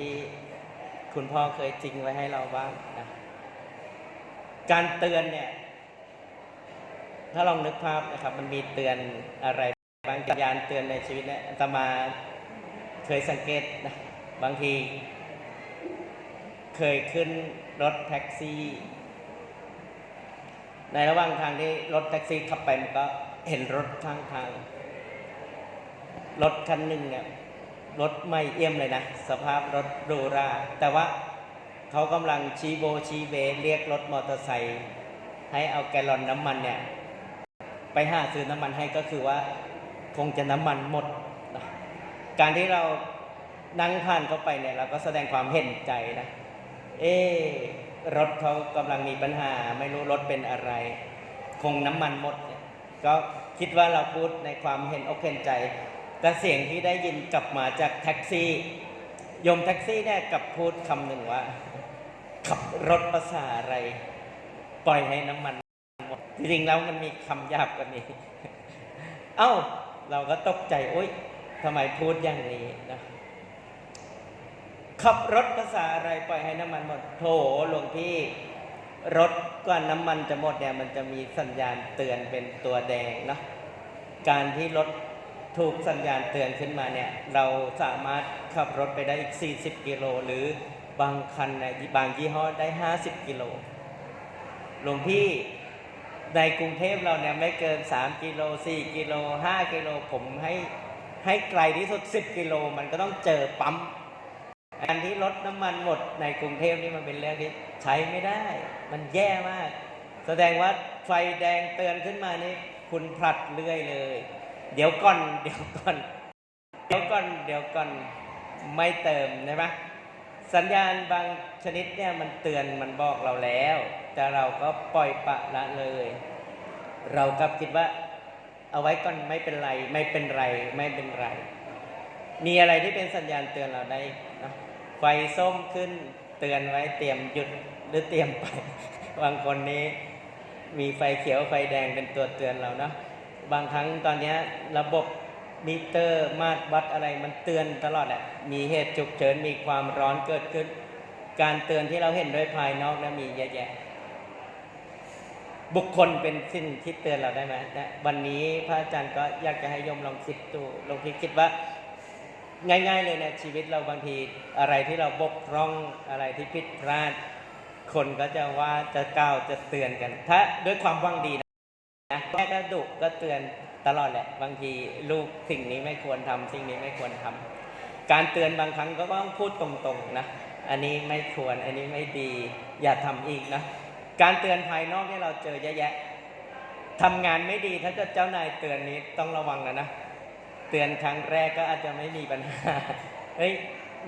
ที่คุณพ่อเคยจริงไว้ให้เราบ้างนะการเตือนเนี่ย ถ้าลองนึกภาพนะครับ มันมีเตือนอะไร บางสัญญาณเตือนในชีวิตเนี่ยตมาเคยสังเกตนะบางที เคยขึ้นรถแท็กซี่ ในระหว่างทางที่รถแท็กซี่ขับไปมันก็เห็นรถข้างทาง รถคันหนึ่งเนี่ย รถไม่เอี่ยมเลยนะ สภาพรถหรูราแต่ว่าเขากำลังชี้โบชี้เบเรียกรถมอเตอร์ไซค์ให้เอาแกลอนน้ำมันเนี่ย ไปหาซื้อน้ำมันให้ก็คือว่าคงจะน้ำมันหมด การที่เรานั่งผ่านเข้าไปเนี่ยเราก็แสดงความเห็นใจนะ เอ๊รถเขากำลังมีปัญหา ไม่รู้รถเป็นอะไร คงน้ำมันหมด ก็คิดว่าเราพูดในความเห็นอกเห็นใจ แต่เสียงที่ได้ยินกลับมาจากแท็กซี่ยมแท็กซี่เนี่ยกลับพูดคำหนึ่งว่า ขับรถภาษาอะไร ปล่อยให้น้ำมันหมดจริงๆแล้วมันมีคำหยาบกว่านี้ เอ้า เราก็ตกใจโอ๊ยทำไมพูดอย่างนี้นะขับรถภาษาอะไรปล่อยให้น้ำมันหมดโถหลวงพี่ รถก่อนน้ำมันจะหมดเนี่ยมันจะมีสัญญาณเตือนเป็นตัวแดงเนาะการที่รถ ถูกสัญญาณเตือนขึ้นมาเนี่ยเราสามารถขับรถไปได้อีก 40 กิโลหรือบางคันนะบางยี่ห้อได้ 50 กิโลหลวงพี่ในกรุงเทพเราเนี่ยไม่เกิน 3 กิโล 4 กิโล 5 กิโลผมให้ให้ไกลที่สุด 10 กิโล มันก็ต้องเจอปั๊มการที่รถน้ำมันหมดในกรุงเทพนี่มันเป็นเรื่องที่ใช้ไม่ได้ มันแย่มาก แสดงว่าไฟแดงเตือนขึ้นมานี่คุณพลัดเรื่อยเลย เดี๋ยวก่อน เดี๋ยวก่อน เดี๋ยวก่อน เดี๋ยวก่อน ไม่เติมใช่ไหมสัญญาณบางชนิดเนี่ยมันเตือนมันบอกเราแล้ว แต่เราก็ปล่อยปะละเลย เรากลับคิดว่า เอาไว้ก่อนไม่เป็นไร ไม่เป็นไร ไม่เป็นไร มีอะไรที่เป็นสัญญาณเตือนเราได้นะไฟส้มขึ้นเตือนไว้เตรียมหยุดหรือเตรียมไปบางคนนี้ มีไฟเขียวไฟแดงเป็นตัวเตือนเราเนาะ บางครั้งตอนนี้ระบบมิเตอร์มาตรวัดอะไรมันเตือนตลอดอะมีเหตุฉุกเฉินมีความร้อนเกิดขึ้น การเตือนที่เราเห็นด้วยภายนอกนะมีเยอะแยะ บุคคลเป็นสิ่งที่เตือนเราได้ไหมนะวันนี้พระอาจารย์ก็อยากจะให้โยมลองคิดดูลองคิดคิดว่าง่ายๆเลยนะชีวิตเราบางทีอะไรที่เราบกพร่องอะไรที่ผิดพลาด คนก็จะว่าจะกล่าวจะเตือนกัน ถ้าด้วยความหวังดีนะ แม่ก็ดุก็เตือนตลอดแหละ บางทีลูกสิ่งนี้ไม่ควรทำสิ่งนี้ไม่ควรทำการเตือนบางครั้งก็ต้องพูดตรงๆนะ อันนี้ไม่ควร อันนี้ไม่ดี อย่าทำอีกนะ การเตือนภายนอกที่เราเจอเยอะแยะทำงานไม่ดีถ้าเกิดเจ้านายเตือนนี้ต้องระวังนะนะ เตือนครั้งแรกก็อาจจะไม่มีปัญหา เฮ้ย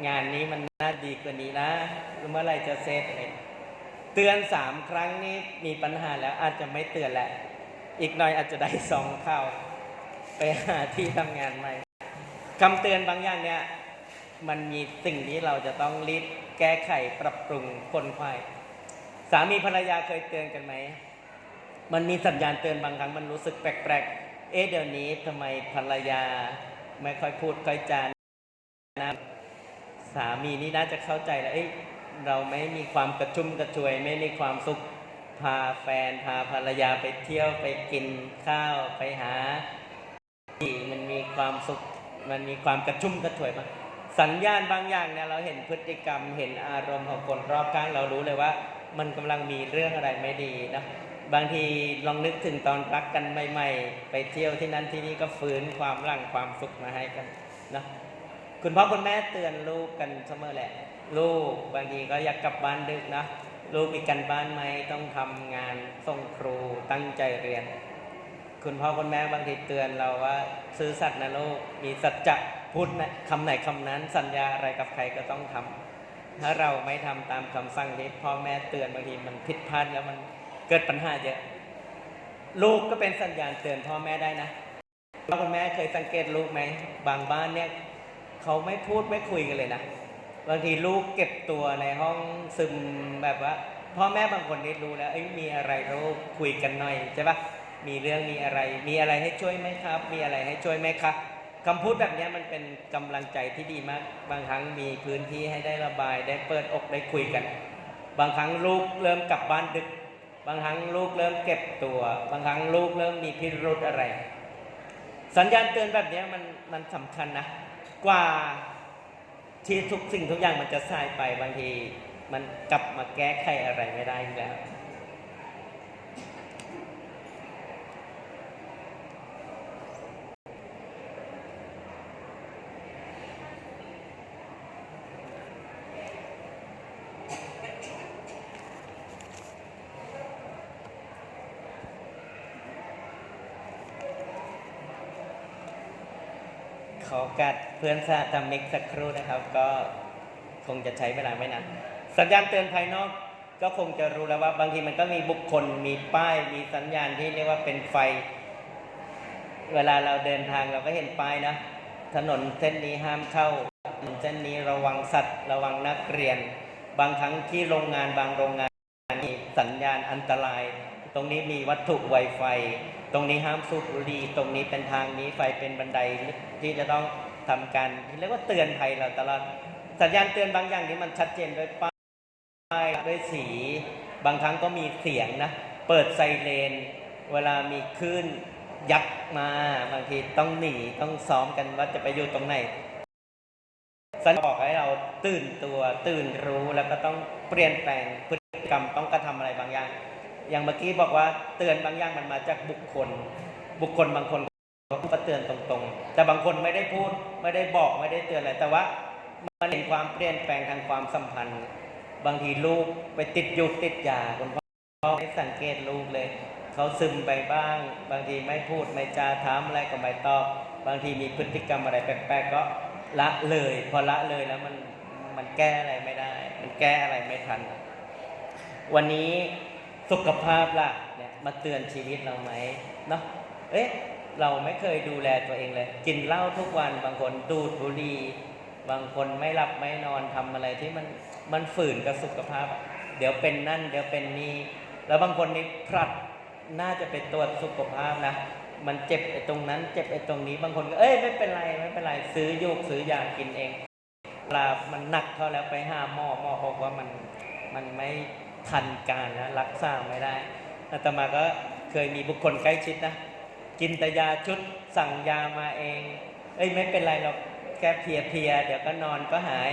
งานนี้มันน่าดีกว่านี้นะเมื่อไรจะเสร็จอะไรเตือนสามครั้งนี้มีปัญหาแล้วอาจจะไม่เตือนแหละ อีกหน่อยอาจจะได้สองข่าวไปหาที่ทำงานใหม่คำเตือนบางอย่างเนี่ยมันมีสิ่งที่เราจะต้องรีบแก้ไขปรับปรุงคนควายสามีภรรยาเคยเตือนกันไหม มันมีสัญญาณเตือนบางครั้งมันรู้สึกแปลกๆ เอ๊ะเดี๋ยวนี้ทำไมภรรยาไม่ค่อยพูดค่อยจานะสามีนี่น่าจะเข้าใจแล้วเอ้ยเราไม่มีความกระชุ่มกระชวย ไม่มีความสุข พาแฟนพาภรรยาไปเที่ยวไปกินข้าวไปหาที่มันมีความสุขมันมีความกระชุ่มกระชวยมากสัญญาณบางอย่างเนี่ยเราเห็นพฤติกรรมเห็นอารมณ์ของคนรอบข้างเรารู้เลยว่า มันกำลังมีเรื่องอะไรไม่ดีนะบางทีลองนึกถึงตอนรักกันใหม่ ๆ ไปเที่ยวที่นั่นที่นี่ก็ฟื้นความหลังความสุขมาให้กันนะคุณพ่อคุณแม่เตือนลูกกันเสมอแหละ ลูกบางทีก็อยากกลับบ้านดึกนะ ลูกมีกันบ้านไหมต้องทำงานส่งครูตั้งใจเรียน คุณพ่อคุณแม่บางทีเตือนเราว่า ซื่อสัตย์นะลูกมีสัจจะพูดนะคำไหนคำนั้นสัญญาอะไรกับใครก็ต้องทำถ้าเราไม่ทำตามคำสั่งที่พ่อแม่เตือนบางทีมันผิดพลาดแล้วมันเกิดปัญหาเยอะลูกก็เป็นสัญญาณเตือนพ่อแม่ได้นะพ่อคุณแม่เคยสังเกตลูกไหมบางบ้านเนี่ยเขาไม่พูดไม่คุยกันเลยนะ บางทีลูกเก็บตัวในห้องซึมแบบว่าพ่อแม่บางคนนี่รู้แล้วเอ้ยมีอะไรลูกคุยกันหน่อยใช่ปะมีเรื่องมีอะไร มีอะไรให้ช่วยไหมครับ มีอะไรให้ช่วยไหมครับคำพูดแบบนี้มันเป็นกำลังใจที่ดีมาก บางครั้งมีพื้นที่ให้ได้ระบาย ได้เปิดอกได้คุยกัน บางครั้งลูกเริ่มกลับบ้านดึก บางครั้งลูกเริ่มเก็บตัว บางครั้งลูกเริ่มมีพิรุธอะไร สัญญาณเตือนแบบนี้มันมันสำคัญนะ กว่า ที่ทุกสิ่งทุกอย่างมันจะสายไปบางทีมันกลับมาแก้ไขอะไรไม่ได้อีกแล้ว ขอกัด พื่อนสาทำมิกสักครู่นะครับ ก็คงจะใช้เวลาไม่นานสัญญาณเตือนภายนอกก็คงจะรู้แล้วว่าบางทีมันก็มีบุคคลมีป้ายมีสัญญาณที่เรียกว่าเป็นไฟ เวลาเราเดินทางเราก็เห็นป้ายนะ ถนนเส้นนี้ห้ามเข้าถนนเส้นนี้ระวังสัตว์ ระวังนักเรียน บางครั้งที่โรงงานบางโรงงานมีสัญญาณอันตราย ตรงนี้มีวัตถุไวไฟ ตรงนี้ห้ามสูบบุหรี่ตรงนี้เป็นทางนี้ไฟเป็นบันไดที่จะต้อง ทำการที่เรียกว่าเตือนภัยเราตลอดสัญญาณเตือนบางอย่างที่มันชัดเจนด้วยป้ายด้วยสีบางครั้งก็มีเสียงนะเปิดไซเรนเวลามีคลื่นยักษ์มาบางทีต้องหนีต้องซ้อมกันว่าจะไปอยู่ตรงไหนสัญญาณบอกให้เราตื่นตัวตื่นรู้แล้วก็ต้องเปลี่ยนแปลงพฤติกรรมต้องกระทำอะไรบางอย่าง อย่างเมื่อกี้บอกว่าเตือนบางอย่างมันมาจากบุคคล บุคคลบางคน เขาก็เตือนตรงๆ แต่บางคนไม่ได้พูดไม่ได้บอกไม่ได้เตือนอะไรแต่ว่ามันเห็นความเปลี่ยนแปลงทางความสัมพันธ์ บางทีลูกไปติดยุติดยาคุณพ่อไม่สังเกตลูกเลย เขาซึมไปบ้าง บางทีไม่พูดไม่จาถามอะไรก็ไม่ตอบบางทีมีพฤติกรรมอะไรแปลกๆก็ละเลย พอละเลยแล้วมันมันแก้อะไรไม่ได้ มันแก้อะไรไม่ทัน วันนี้สุขภาพล่ะเนี่ยมาเตือนชีวิตเราไหมเนาะเอ๊ะ เราไม่เคยดูแลตัวเองเลย กินเหล้าทุกวันบางคนดูดบุหรี่บางคนไม่หลับไม่นอนทำอะไรที่มันมันฝืนกับสุขภาพ เดี๋ยวเป็นนั่น เดี๋ยวเป็นนี่แล้วบางคนนี่พลัดน่าจะไปตรวจสุขภาพนะมันเจ็บไอ้ตรงนั้น เจ็บไอ้ตรงนี้บางคนก็เอ้ยไม่เป็นไรไม่เป็นไรซื้อยกซื้อยากินเองเวลามันหนักเข้าแล้วไปห้าหมอหมอบอกว่ามันมันไม่ทันการนะรักษาไม่ได้อาตมาก็เคยมีบุคคลใกล้ชิดนะ กินแต่ยาชุดสั่งยามาเอง เอ้ยไม่เป็นไรหรอกแค่เพียเพียๆเดี๋ยวก็นอนก็หาย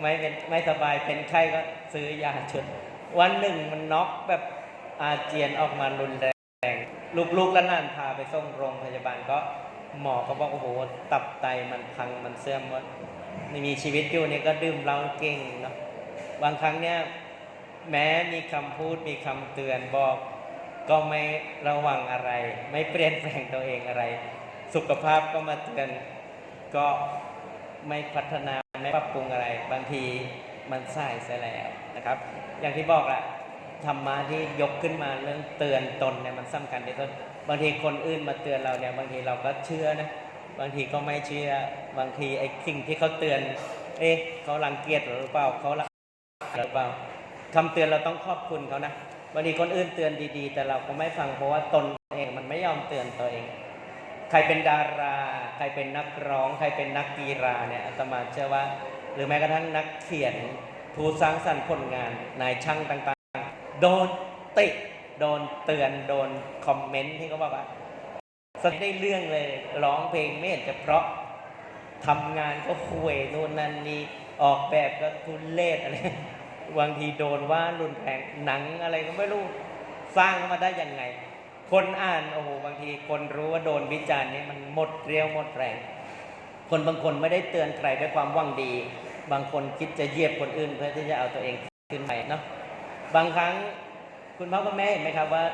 ไม่เป็นไม่สบายเป็นไข้ก็ซื้อยาชุด วันหนึ่งมันน็อกแบบอาเจียนออกมารุนแรงลูกๆและนานพาไปส่งโรงพยาบาลก็หมอก็บอกโอ้โหตับไตมันพังมันเสื่อมหมดไม่มีชีวิตอยู่เนี่ยก็ดื่มเหล้าเก่งเนาะบางครั้งเนี่ยแม้มีคำพูดมีคำเตือนบอก ก็ไม่ระวังอะไร ไม่เปลี่ยนแปลงตัวเองอะไร สุขภาพก็มาเตือนก็ไม่พัฒนาไม่ปรับปรุงอะไร บางทีมันสายเสียแล้วนะครับ อย่างที่บอกแหละธรรมะที่ยกขึ้นมาเรื่องเตือนตนเนี่ยมันสำคัญที่สุดบางทีคนอื่นมาเตือนเราเนี่ยบางทีเราก็เชื่อนะบางทีก็ไม่เชื่อบางทีไอ้สิ่งที่เขาเตือน เอ๊ะเขารังเกียจเราหรือเปล่าเขาละหรือเปล่าคำเตือนเราต้องขอบคุณเขานะ บางทีคนอื่นเตือนดีๆ แต่เราก็ไม่ฟังเพราะว่าตนเองมันไม่ยอมเตือนตัวเอง ใครเป็นดารา ใครเป็นนักร้อง ใครเป็นนักกีฬาเนี่ยอาตมาเชื่อว่า หรือแม้กระทั่งนักเขียนผู้สร้างสรรค์ผลงานนายช่างต่างๆ โดนติโดนเตือนโดนคอมเมนต์ที่เขาบอกว่าสได้เรื่องเลยร้องเพลงไม่เห็นจะเพราะทำงานก็คุยนู่นนั่นนี่ออกแบบก็ทุเลศอะไร บางทีโดนว่ารุนแรงหนังอะไรก็ไม่รู้ สร้างมาได้ยังไง คนอ่านโอ้โหบางทีคนรู้ว่าโดนวิจารณ์นี่มันหมดเรียวหมดแรง คนบางคนไม่ได้เตือนใครด้วยความหวังดี บางคนคิดจะเหยียบคนอื่น เพื่อที่จะเอาตัวเองขึ้นไปเนาะบางครั้งคุณพ่อคุณแม่เห็นไหมครับว่า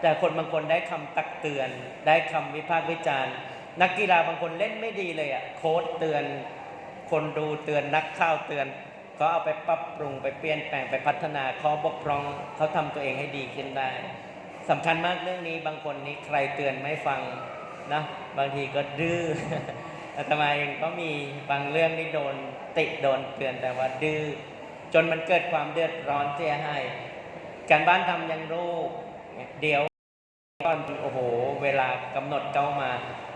แต่คนบางคนได้คำตักเตือน ได้คำวิพากษ์วิจารณ์ นักกีฬาบางคนเล่นไม่ดีเลยอะ่ะโค้ชเตือน คนดูเตือนนักข่าวเตือน เขาเอาไปปรับปรุงไปเปลี่ยนแปลงไปพัฒนาเข้อบกพร่องเขาทำตัวเองให้ดีขึ้นได้สำคัญมากเรื่องนี้บางคนนี้ใครเตือนไม่ฟังนะบางทีก็ดื้ออาตมาเองก็มีบางเรื่องที่โดนติโดนเตือนแต่ว่าดื้อจนมันเกิดความเดือดร้อนเสียหายการบ้านทำยังรูปเดี๋ยวตอนโอ้โห เวลากำหนดเจ้ามา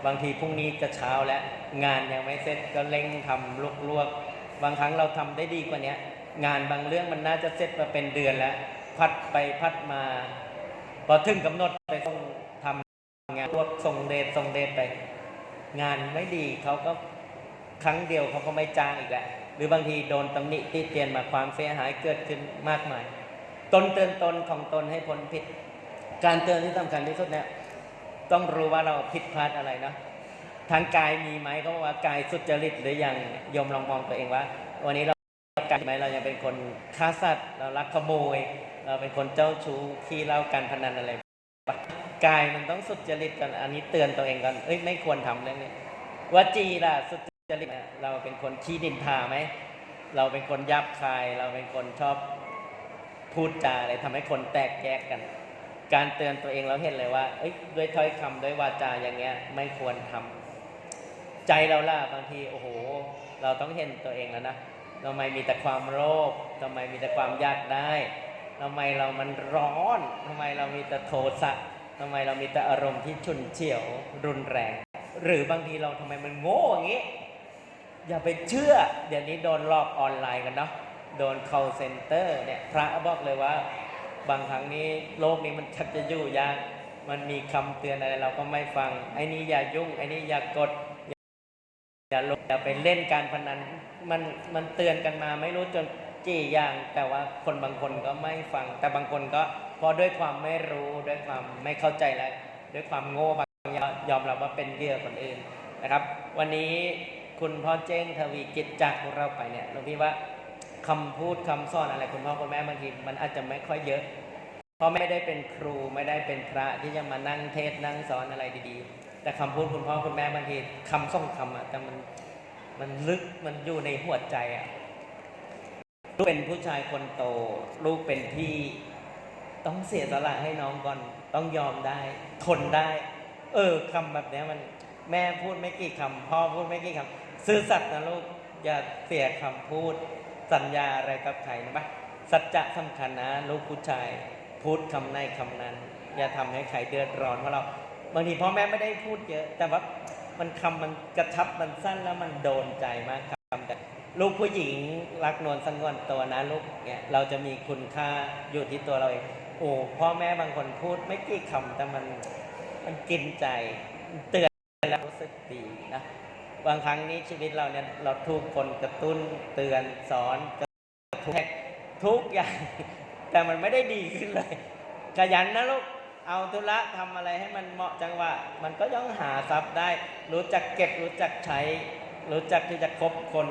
บางทีพรุ่งนี้จะเช้าแล้วงานยังไม่เสร็จก็เร่งทำลวกๆ บางครั้งเราทำได้ดีกว่าเนี้ยงานบางเรื่องมันน่าจะเสร็จมาเป็นเดือนแล้ว พัดไปพัดมา พอถึงกำหนดไปต้องทำงานพวกส่งเดชส่งเดชไป งานไม่ดีเขาก็ครั้งเดียวเขาก็ไม่จ้างอีกแล้วหรือบางทีโดนตำหนิติเตียนมาความเสียหายเกิดขึ้นมากมาย ตนเตือนตนของตนให้พ้นผิด การเตือนที่สำคัญที่สุดเนี่ยต้องรู้ว่าเราผิดพลาดอะไรเนาะ ทางกายมีไหมเขาบอกว่ากายสุจริตหรือยังยมลองมองตัวเองว่า วันนี้เรากายไหมเรายังเป็นคนฆ่าสัตว์เราลักขโมย เราเป็นคนเจ้าชู้ขี้เล้าการพนันอะไรกายมันต้องสุจริตกันอันนี้เตือนตัวเองก่อนเอ้ยไม่ควรทำเรื่องนี้วจีล่ะสุจริตเราเป็นคนขี้ดินทาไหมเราเป็นคนยับคาย เราเป็นคนชอบพูดจาอะไรทำให้คนแตกแยกกัน การเตือนตัวเองเราเห็นเลยว่าเอ้ยด้วยถ้อยคำด้วยวาจาอย่างเงี้ยไม่ควรทำ ใจเราล่ะบางทีโอ้โห เราต้องเห็นตัวเองแล้วนะทำไมมีแต่ความโลภทำไมมีแต่ความอยากได้ทำไมเรามันร้อนทำไมเรามีแต่โทสะทำไมเรามีแต่อารมณ์ที่ฉุนเฉียวรุนแรง หรือบางทีเราทำไมมันโง่อย่างนี้ อย่าไปเชื่อ เดี๋ยวนี้โดนหลอกออนไลน์กันเนาะโดน call center เนี่ยพระบอกเลยว่า บางครั้งนี้โลกนี้มันชักจะอยู่ยาก มันมีคำเตือนอะไรเราก็ไม่ฟังไอ้นี้อย่ายุ่งไอ้นี้อย่ากด อย่าลงอย่าไปเล่นการพนันมันมันเตือนกันมาไม่รู้จนกี่อย่าง แต่ว่าคนบางคนก็ไม่ฟัง แต่บางคนก็พอด้วยความไม่รู้ด้วยความไม่เข้าใจแล้วด้วยความโง่บางอย่างยอมรับว่าเป็นเหยื่อคนอื่นนะครับ วันนี้คุณพ่อเจ้งทวีกิจจากพวกเราไปเนี่ยหลวงพี่ว่าคำพูดคำสอนอะไรคุณพ่อคุณแม่บางทีมันอาจจะไม่ค่อยเยอะ เพราะไม่ได้เป็นครูไม่ได้เป็นพระที่จะมานั่งเทศน์นั่งสอนอะไรดีๆ แต่คำพูดคุณพ่อคุณแม่บางทีคำส่งคำอะแต่มันมันลึกมันอยู่ในหัวใจอะลูกเป็นผู้ชายคนโต ลูกเป็นพี่ต้องเสียสละให้น้องก่อนต้องยอมได้ ทนได้ เออคำแบบนี้มันแม่พูดไม่กี่คำพ่อพูดไม่กี่คำซื่อสัตย์นะลูกอย่าเสียคำพูด สัญญาอะไรกับใครนะปะสัจจะสำคัญนะลูกผู้ชายพูดคำในคำนั้น อย่าทำให้ใครเดือดร้อนเพราะเรา บางทีพ่อแม่ไม่ได้พูดเยอะ แต่ว่ามันคำมันกระชับมันสั้นแล้วมันโดนใจมากคำแต่ลูกผู้หญิงรักนวลสังวนตัวนะลูกเนี่ยเราจะมีคุณค่าอยู่ที่ตัวเราเองโอ้พ่อแม่บางคนพูดไม่กี่คำแต่มันมันกินใจเตือนแล้วรู้สึกดีนะบางครั้งนี้ชีวิตเราเนี่ยเราถูกคนกระตุ้นเตือนสอนกระทุกทุกอย่าง แต่มันไม่ได้ดีขึ้นเลยขยันนะลูก เอาธุระทำอะไรให้มันเหมาะจังหวะ มันก็ย่องหาทรัพย์ได้ รู้จักเก็บรู้จักใช้ รู้จักที่จะคบคน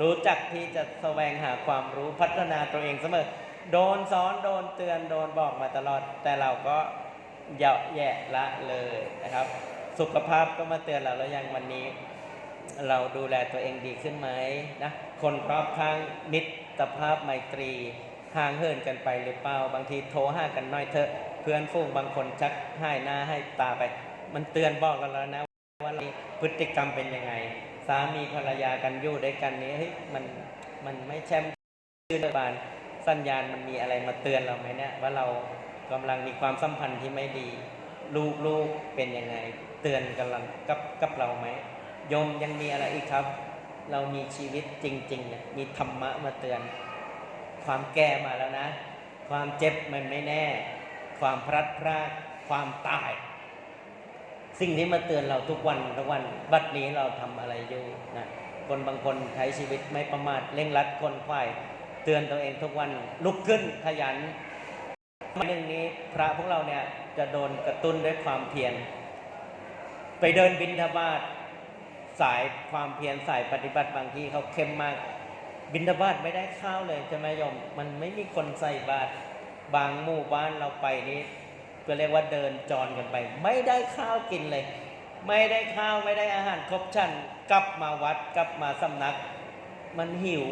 รู้จักที่จะแสวงหาความรู้พัฒนาตัวเองเสมอ โดนสอนโดนเตือนโดนบอกมาตลอด แต่เราก็เหยาะแยะละเลยนะครับ สุขภาพก็มาเตือนเราแล้วยังวันนี้ เราดูแลตัวเองดีขึ้นไหมนะคนรอบข้างมิตรภาพไมตรีห่างเหินกันไปหรือเปล่าบางทีโทรหากันน่อยเถอะ เพื่อนฝูงบางคนชักให้หน้าให้ตาไป มันเตือนบอกกันแล้วนะว่าพฤติกรรมเป็นยังไง สามีภรรยากันอยู่ด้วยกันนี้เฮ้ยมันมันไม่แช่มชื่นบานสัญญาณมันมีอะไรมาเตือนเราไหมเนี่ยว่าเรากำลังมีความสัมพันธ์ที่ไม่ดี ลูกลูกเป็นยังไง เตือนกันลังกับกับเราไหมโยมยังมีอะไรอีกครับ เรามีชีวิตจริงๆเนี่ยมีธรรมะมาเตือน ความแก่มาแล้วนะ ความเจ็บมันไม่แน่ ความพลัดพรากความตาย สิ่งที่มาเตือนเราทุกวันทุกวันบัดนี้เราทำอะไรอยู่นะคนบางคนใช้ชีวิตไม่ประมาทเร่งรัดคนควายเตือนตัวเองทุกวันลุกขึ้นขยันวันหนึ่งนี้พระพวกเราเนี่ยจะโดนกระตุ้นด้วยความเพียรไปเดินบินทบาทสายความเพียรสายปฏิบัติบางทีเขาเข้มมาก บินทบาทไม่ได้ข้าวเลยใช่ไหมโยม มันไม่มีคนใส่บาตร บางหมู่บ้านเราไปนี่ก็เรียกว่าเดินจรกันไป ไม่ได้ข้าวกินเลย ไม่ได้ข้าวไม่ได้อาหารครบชั้นกลับมาวัดกลับมาสำนัก มันหิว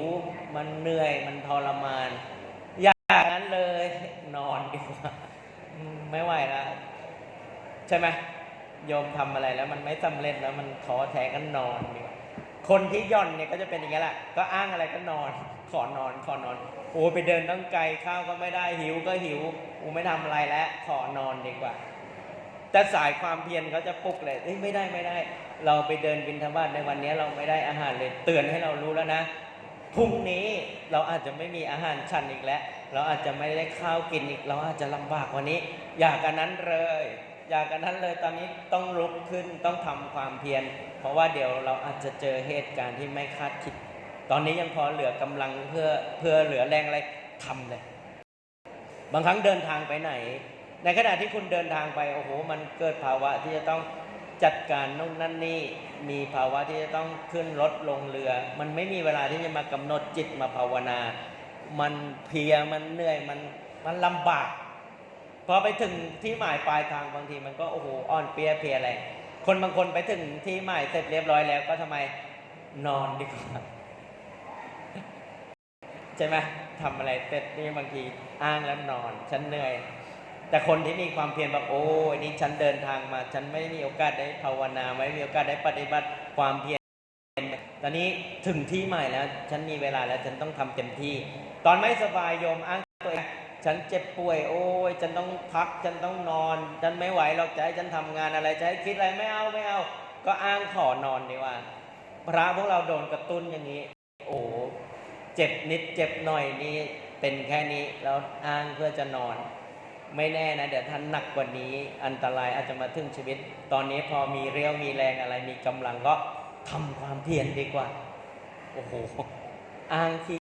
มันเหนื่อยมันทรมาน อย่างนั้นเลยนอนดีกว่าไม่ไหวแล้วใช่ไหมโยมทำอะไรแล้วมันไม่สำเร็จแล้วมันท้อแท้ก็นอนดีกว่าคนที่ย่อนเนี่ยก็จะเป็นอย่างนี้แหละก็อ้างอะไรก็นอน ขอนอนขอนอนโอ้ไปเดินต้องไกลข้าวก็ไม่ได้หิวก็หิวกูไม่ทำอะไรแล้วขอนอนดีกว่า แต่สายความเพียรเขาจะปลุกเลยเอ้ยไม่ได้ไม่ได้ เราไปเดินบินทบาทในวันนี้เราไม่ได้อาหารเลยเตือนให้เรารู้แล้วนะพรุ่งนี้เราอาจจะไม่มีอาหารฉันอีกแล้ว เราอาจจะไม่ได้ข้าวกินอีก เราอาจจะลำบากกว่านี้ อยากกันนั้นเลย อยากกันนั้นเลยตอนนี้ต้องลุกขึ้นต้องทำความเพียร เพราะว่าเดี๋ยวเราอาจจะเจอเหตุการณ์ที่ไม่คาดคิด ตอนนี้ยังพอเหลือกำลังเพื่อเพื่อเหลือแรงอะไรทำเลย บางครั้งเดินทางไปไหน ในขณะที่คุณเดินทางไปโอ้โห มันเกิดภาวะที่จะต้องจัดการนู่นนั่นนี่มีภาวะที่จะต้องขึ้นรถลงเรือ มันไม่มีเวลาที่จะมากำหนดจิตมาภาวนา มันเพียมันเหนื่อยมันมันลำบากพอไปถึงที่หมายปลายทางบางทีมันก็โอ้โหอ่อนเปียเพียอะไรคนบางคนไปถึงที่หมายเสร็จเรียบร้อยแล้วก็ทำไมนอนดีกว่า ช่ไหมทำอะไรเสร็จนี่บางทีอ้างแล้วนอน ฉันเหนื่อย แต่คนที่มีความเพียรแบบโอ้ยนี่ฉันเดินทางมา ฉันไม่มีโอกาสได้ภาวนาไม่มีโอกาสได้ปฏิบัติความเพียรตอนนี้ถึงที่ใหม่แล้ว ฉันมีเวลาแล้วฉันต้องทำเต็มที่ ตอนไม่สบายโยมอ้างตัวเองฉันเจ็บป่วย โอ้ยฉันต้องพักฉันต้องนอน ฉันไม่ไหวหรอกจะให้ฉันทำงานอะไรจะให้คิดอะไรไม่เอาไม่เอา ก็อ้างขอนอนดีกว่า พระพวกเราโดนกระตุ้นอย่างนี้ โอ้ เจ็บนิดเจ็บหน่อยนี่เป็นแค่นี้แล้วอ้างเพื่อจะนอน ไม่แน่นะ เดี๋ยวท่านหนักกว่านี้อันตรายอาจจะมาถึงชีวิต ตอนนี้พอมีเรี่ยวมีแรงอะไรมีกำลังก็ทำความเพียรดีกว่า โอ้โหอ้างที่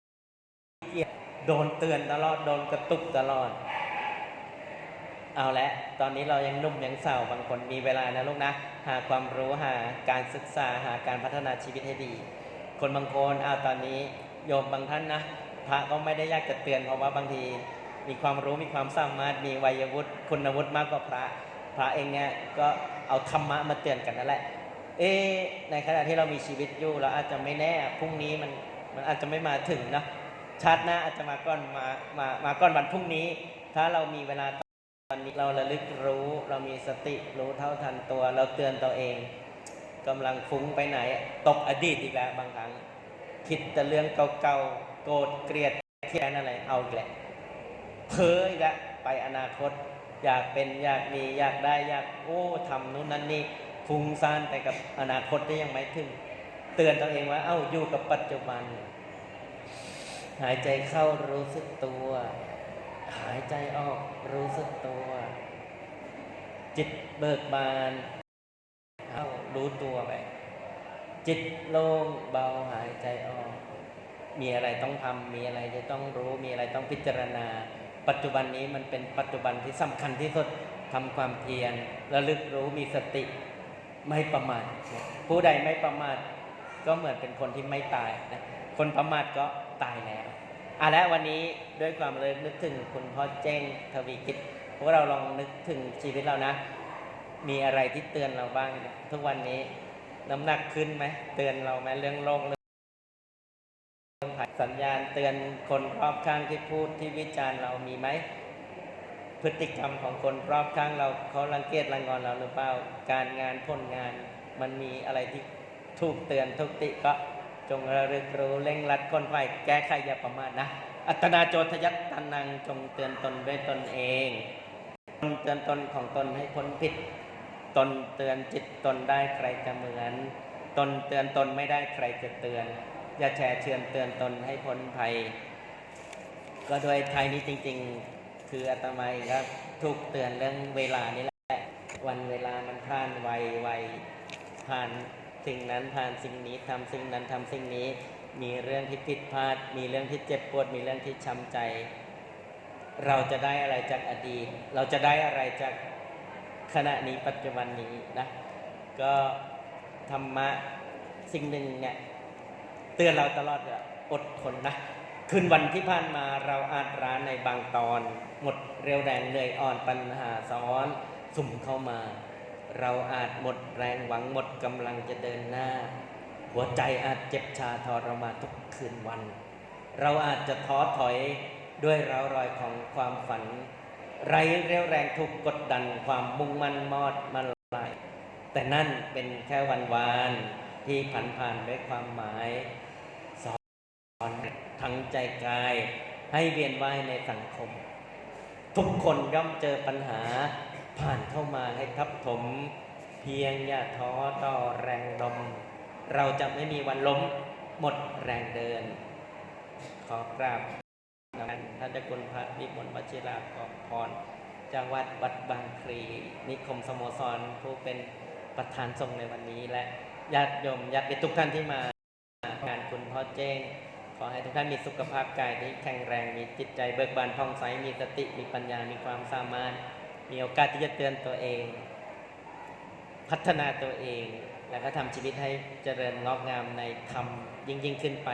เกียจโดนเตือนตลอดโดนกระตุกตลอด เอาละตอนนี้เรายังนุ่มยังสาวบางคนมีเวลานะลูกนะ หาความรู้หาการศึกษาหาการพัฒนาชีวิตให้ดี คนบางคนเอาตอนนี้ โยมบางท่านนะพระก็ไม่ได้ยากจะเตือนเพราะว่าบางทีมีความรู้มีความสามารถมีวัยวุฒิคุณวุฒิมากกว่าพระ พระเองเนี่ยก็เอาธรรมะมาเตือนกันนั่นแหละ เอในขณะที่เรามีชีวิตอยู่เราอาจจะไม่แน่พรุ่งนี้มันมันอาจจะไม่มาถึงนะชาติหน้าอาจจะมาก่อนมามามาก่อนวันพรุ่งนี้ ถ้าเรามีเวลาตอนนี้เราระลึกรู้เรามีสติรู้เท่าทันตัว เราเตือนตัวเองกำลังฟุ้งไปไหน ตกอดีตอีกแล้วบางครั้ง คิดแต่เรื่องเก่าๆโกรธเกลียดแค้นอะไรเอาอีกแหละเพ้ออีกล้วไปอนาคต อยากเป็นอยากมีอยากได้อยากโอ้ทำนู่นนั่นนี่ฟุ้งซ่านไปกับอนาคตที่ยังไม่ถึง เตือนตัวเองว่า เอ้าอยู่กับปัจจุบัน หายใจเข้ารู้สึกตัว หายใจออกรู้สึกตัว จิตเบิกบานเข้ารู้ตัวไป จิตโล่งเบาหายใจออก มีอะไรต้องทำมีอะไรจะต้องรู้ มีอะไรต้องพิจารณา ปัจจุบันนี้มันเป็นปัจจุบันที่สำคัญที่สุดทำความเพียรระลึกรู้มีสติไม่ประมาทผู้ใดไม่ประมาทก็เหมือนเป็นคนที่ไม่ตายนะคนประมาทก็ตายแล้วอะและวันนี้ด้วยความระลึกนึกถึงคุณพ่อเจ้งทวีกิจพวกเราลองนึกถึงชีวิตเรานะ มีอะไรที่เตือนเราบ้าง ทุกวันนี้ น้ำหนักขึ้นไหมเตือนเราไหมเรื่องโรคเรื่องสัญญาณเตือนคนรอบข้างที่พูดที่วิจารณ์เรามีไหมพฤติกรรมของคนรอบข้างเราเขารังเกียจรังงอนเราหรือเปล่าการงานผลงาน มันมีอะไรที่ถูกเตือนทุกติก็จงระลึกรู้เร่งรัดคนไปแก้ไขอย่าประมาทนะ อัตนาโจทยัตตันังจงเตือนตนด้วยตนเอง เตือนตนของตนให้พ้นผิด ตนเตือนจิตตนได้ใครจะเหมือน ตนเตือนตนไม่ได้ใครจะเตือน อย่าแชร์เชือนเตือนตนให้พ้นภัย ก็โดยไทยนี้จริง ๆ คืออาตมาเองก็ถูกเตือนเรื่องเวลานี่แหละวันเวลามันผ่านไวไวผ่านสิ่งนั้นผ่านสิ่งนี้ทำสิ่งนั้นทำสิ่งนี้ มีเรื่องที่ผิดพลาด มีเรื่องที่เจ็บปวด มีเรื่องที่ช้ำใจ เราจะได้อะไรจากอดีต เราจะได้อะไรจาก ขณะนี้ปัจจุบันนี้นะก็ธรรมะสิ่งหนึ่งเนี่ยเตือนเราตลอดว่าอดทนนะคืนวันที่ผ่านมาเราอาจร้านในบางตอน หมดเร็วแรงเหนื่อยอ่อนปัญหาซ้อนสุ่มเข้ามา เราอาจหมดแรงหวังหมดกำลังจะเดินหน้า หัวใจอาจเจ็บชาทรมาทุกคืนวัน เราอาจจะท้อถอยด้วยร้ารอยของความฝัน ไร้เรียวแรงถูกกดดันความมุ่งมั่นมอดมันลายแต่นั่นเป็นแค่วันวานที่ผ่านผ่านๆด้วยความหมาย สอนทั้งใจกาย ให้เวียนว่ายในสังคม ทุกคนย่อมเจอปัญหาผ่านเข้ามาให้ทับถม เพียงอย่าท้อต่อแรงลมเราจะไม่มีวันล้มหมดแรงเดิน ขอกราบ ท่านเจ้าคุณพระวิมลวชิรากรพรจังหวัดวัดบางพลีนิคมสโมสรผู้เป็นประธานทรงในวันนี้ และญาติโยมญาติทุกท่านที่มางานคุณพ่อเจ้งขอให้ทุกท่านมีสุขภาพกายที่แข็งแรง มีจิตใจเบิกบานผ่องใส มีสติ มีปัญญา มีความสามารถ มีโอกาสที่จะเตือนตัวเอง พัฒนาตัวเอง แล้วก็ทำชีวิตให้เจริญงอกงามในธรรมยิ่งยิ่งขึ้นไป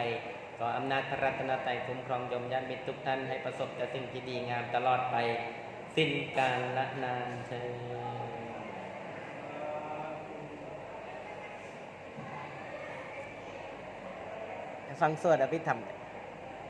ขออำนาจพระรัตนตรัยคุ้มครองยมญาติมิตรทุกท่านให้ประสบแต่สิ่งที่ดีงามตลอดไป สิ้นกาลละนานเธอฟังสวดอภิธรรม